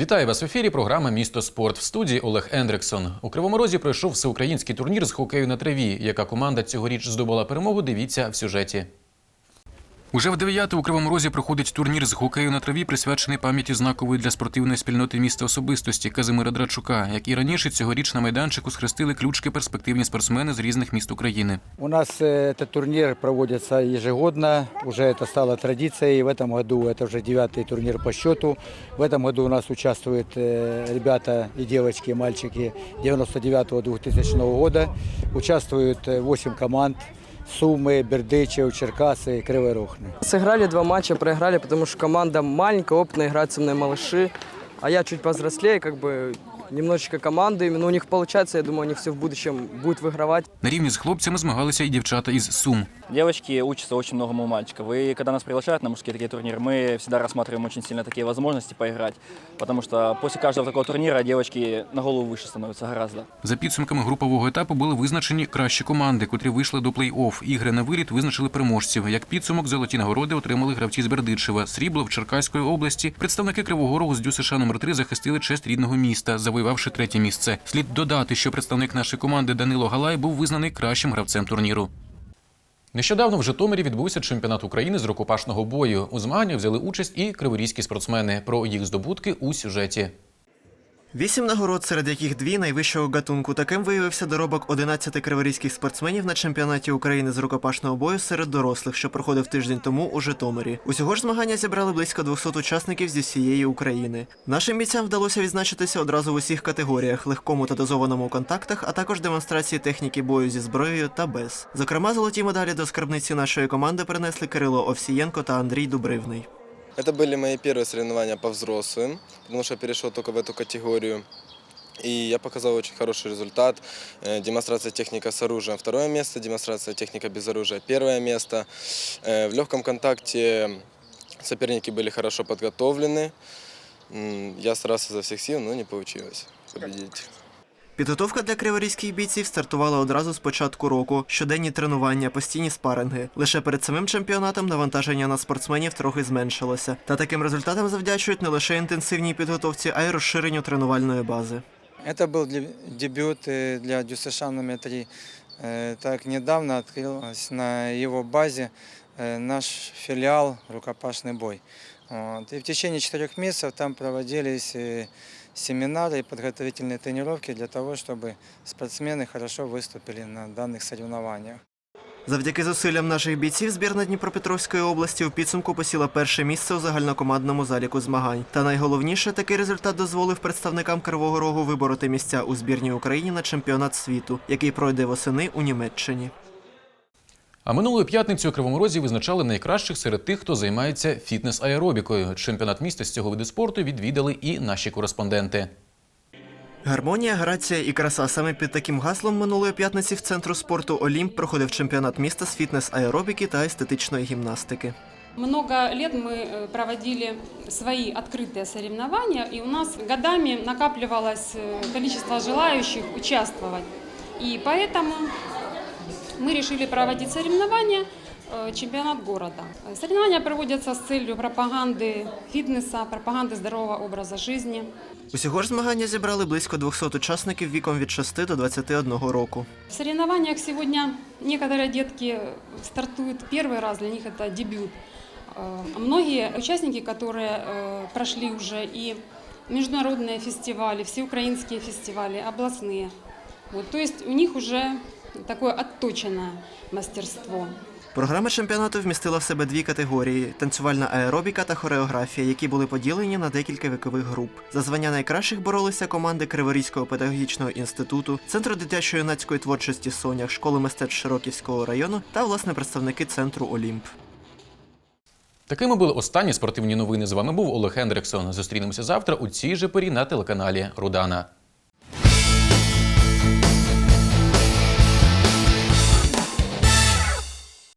Вітаю вас в ефірі. Програма Місто спорт в студії Олег Ендриксон. У Кривому Розі пройшов всеукраїнський турнір з хокею на траві. Яка команда цьогоріч здобула перемогу? Дивіться в сюжеті. Уже в дев'яте у Кривому Розі проходить турнір з хокею на траві, присвячений пам'яті знакової для спортивної спільноти міста особистості Казимира Драчука. Як і раніше, цьогоріч на майданчику схрестили ключки перспективні спортсмени з різних міст України. У нас э, этот турнир проводится ежегодно, уже это стало традицией. В этом году это уже девятый турнир по счету. В этом году у нас участвуют э, ребята и девочки, и мальчики 99-2000 года. Участвуют э, 8 команд. Сумы, Бердычев, Черкасы, Кривый Рог. Сыграли два матча, проиграли, потому что команда маленькая, опытная, играют со мной малыши. А я чуть повзрослее, как бы немножечко команды. Но у них получается, я думаю, они все в будущем будут выигрывать. На рівні з хлопцями змагалися і дівчата із Сум. Девочки учатся очень многому у мальчиков. И когда нас приглашают на мужские такие турниры, мы всегда рассматриваем очень сильно такие возможности поиграть. Потому что после каждого такого турнира девочки на голову выше становятся гораздо. За підсумками групового етапу були визначені кращі команди, котрі вийшли до плей-офф. Ігри на виліт визначили переможців. Як підсумок, золоті нагороди отримали гравці з Бердичева, Срібло в Черкаської області. Представники Кривого Рогу з ДЮСШ номер 3 захистили честь рідного міста, завоювавши третє місце. Слід додати, що представник нашої команди Данило Галай був визнаний кращим гравцем турніру. Нещодавно в Житомирі відбувся чемпіонат України з рукопашного бою. У змаганнях взяли участь і криворізькі спортсмени. Про їх здобутки у сюжеті. Вісім нагород, серед яких дві найвищого гатунку. Таким виявився доробок 11 криворізьких спортсменів на чемпіонаті України з рукопашного бою серед дорослих, що проходив тиждень тому у Житомирі. Усього ж змагання зібрали близько 200 учасників зі всієї України. Нашим бійцям вдалося відзначитися одразу в усіх категоріях: легкому та дозованому контактах, а також демонстрації техніки бою зі зброєю та без. Зокрема, золоті медалі до скарбниці нашої команди принесли Кирило Овсієнко та Андрій Дубривний. Это были мои первые соревнования по взрослым, потому что я перешел только в эту категорию. И я показал очень хороший результат. Э, Демонстрация техника с оружием – второе место, демонстрация техника без оружия – первое место. Э, В легком контакте соперники были хорошо подготовлены. Я старался изо всех сил, но не получилось победить. Підготовка для криворізьких бійців стартувала одразу з початку року. Щоденні тренування, постійні спаринги. Лише перед самим чемпіонатом навантаження на спортсменів трохи зменшилося. Та таким результатам завдячують не лише інтенсивній підготовці, а й розширенню тренувальної бази. Это был для- дебют э, для ДЮСШ номер 3. Э, Так недавно открылся на его базе э, наш филиал «Рукопашный бой». Вот. И в течение четырех месяцев там проводились э, семинары и подготовительные тренировки для того, чтобы спортсмены хорошо выступили на данных соревнованиях. Завдяки зусиллям наших бійців збірна Дніпропетровської області у підсумку посіла перше місце у загальнокомандному заліку змагань. Та найголовніше, такий результат дозволив представникам Кривого Рогу вибороти місця у збірній Україні на чемпіонат світу, який пройде восени у Німеччині. А минулої п'ятниці у Кривому Розі визначали найкращих серед тих, хто займається фітнес-аеробікою. Чемпіонат міста з цього виду спорту відвідали і наші кореспонденти. Гармонія, грація і краса. Саме під таким гаслом минулої п'ятниці в центру спорту Олімп проходив чемпіонат міста з фітнес-аеробіки та естетичної гімнастики. Много лет мы э, проводили свои открытые соревнования, и у нас годами накапливалось э, количество желающих участвовать. И поэтому мы решили проводить соревнования, э, чемпионат города. Э, Соревнования проводятся с целью пропаганды фитнеса, пропаганды здорового образа жизни. Усього ж змагання зібрали близько 200 учасників віком від 6 до 21 року. В соревнованиях сегодня некоторые детки стартуют первый раз, для них это дебют. Э, Многие участники, которые э, прошли уже и международные фестивали, всеукраинские фестивали, областные. Вот, то есть у них уже такое отточенное мастерство. Програма чемпіонату вмістила в себе дві категорії: танцювальна аеробіка та хореографія, які були поділені на декілька вікових груп. За звання найкращих боролися команди Криворізького педагогічного інституту, Центру дитячої юнацької творчості Сонях, школи мистецтв Широківського району та власне представники центру Олімп. Такими були останні спортивні новини. З вами був Олег Хендриксон. Зустрінемося завтра у цій же порі на телеканалі Рудана.